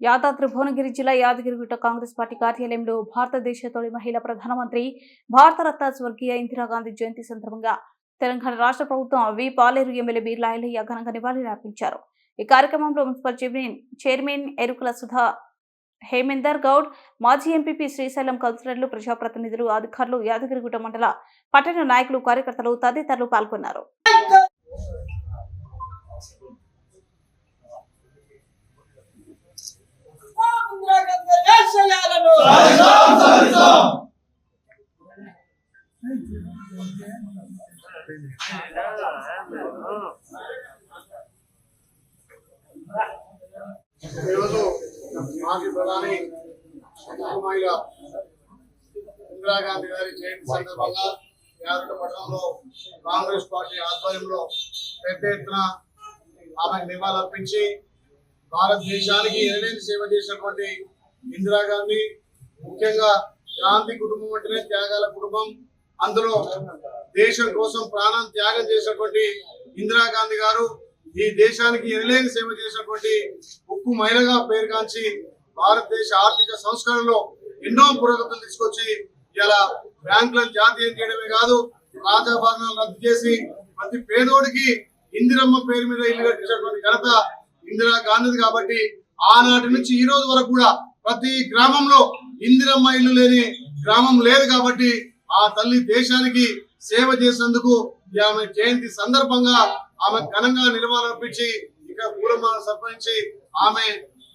యాదాద్రి భువనగిరి జిల్లా యాదగిరిగుట్ట కాంగ్రెస్ పార్టీ కార్యాలయంలో భారతదేశ తొలి మహిళా ప్రధానమంత్రి భారతరత్న స్వర్గీయ ఇందిరాగాంధీ జయంతి సందర్భంగా తెలంగాణ రాష్ట్ర ప్రభుత్వం వి. పాలేరు ఎమ్మెల్యే బీర్లాయలయ్య ఘనంగా నివాళులర్పించారు ఈ కార్యక్రమంలో municipal chairman chairman Erukula Sudha Hemender Goud మాజీ ఎంపీపీ శ్రీశైలం కౌన్సిలర్లు ప్రజాప్రతినిధులు అధికారులు యాదగిరిగుట్ట మండల పట్టణ నాయకులు కార్యకర్తలు తదితరులు పాల్గొన్నారు. ఈరోజు మాజీ ప్రధాని మహిళ ఇందిరాగాంధీ గారి జయంతి సందర్భంగా యాదగిరి పట్టణంలో కాంగ్రెస్ పార్టీ ఆధ్వర్యంలో పెద్ద ఎత్తున ఆమెకు నివాళులర్పించి భారతదేశానికి ఎనలేని సేవ చేసినటువంటి ఇందిరాగాంధీ ముఖ్యంగా గాంధీ కుటుంబం అంటేనే త్యాగాల కుటుంబం. అందులో దేశం కోసం ప్రాణం త్యాగం చేసినటువంటి ఇందిరాగాంధీ గారు ఈ దేశానికి ఎనలేని సేవ చేసినటువంటి ఉక్కు మహిళగా పేరుగాంచి భారతదేశ ఆర్థిక సంస్కరణలో ఎన్నో పురోగతులు తీసుకొచ్చి ఇలా బ్యాంకులను జాతీయం చేయడమే కాదు రాజాభరణాలు రద్దు చేసి ప్రతి పేదోడికి ఇందిరమ్మ పేరు మీద ఇల్లు కట్టించినటువంటి ఘనత ఇందిరా గాంధీది కాబట్టి ఆనాటి నుంచి ఈ రోజు వరకు కూడా ప్రతి గ్రామంలో ఇందిరమ్మ ఇల్లు లేని గ్రామం లేదు కాబట్టి ఆ తల్లి దేశానికి సేవ చేసినందుకు ఆమె జయంతి సందర్భంగా ఆమె ఘనంగా నిర్మాణర్పించి ఇక పూలమాల సర్పించి ఆమె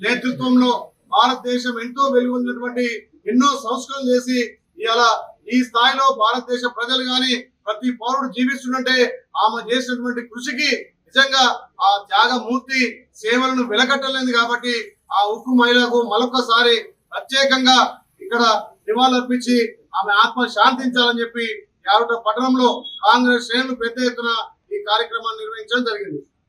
నేతృత్వంలో భారతదేశం ఎంతో వెలుగొందినటువంటి ఎన్నో సంస్కరణలు చేసి ఇలా ఈ స్థాయిలో భారతదేశ ప్రజలు గాని ప్రతి పౌరుడు జీవిస్తుంటే ఆమె చేసినటువంటి కృషికి నిజంగా ఆ త్యాగమూర్తి సేవలను వెలకట్టలేదు కాబట్టి ఆ ఉక్కు మహిళకు మరొకసారి ప్రత్యేకంగా ఇక్కడ నివాళులర్పించి ఆమె ఆత్మ శాంతించాలని చెప్పి యావట పట్టణంలో కాంగ్రెస్ శ్రేణులు పెద్ద ఎత్తున ఈ కార్యక్రమాన్ని నిర్వహించడం జరిగింది.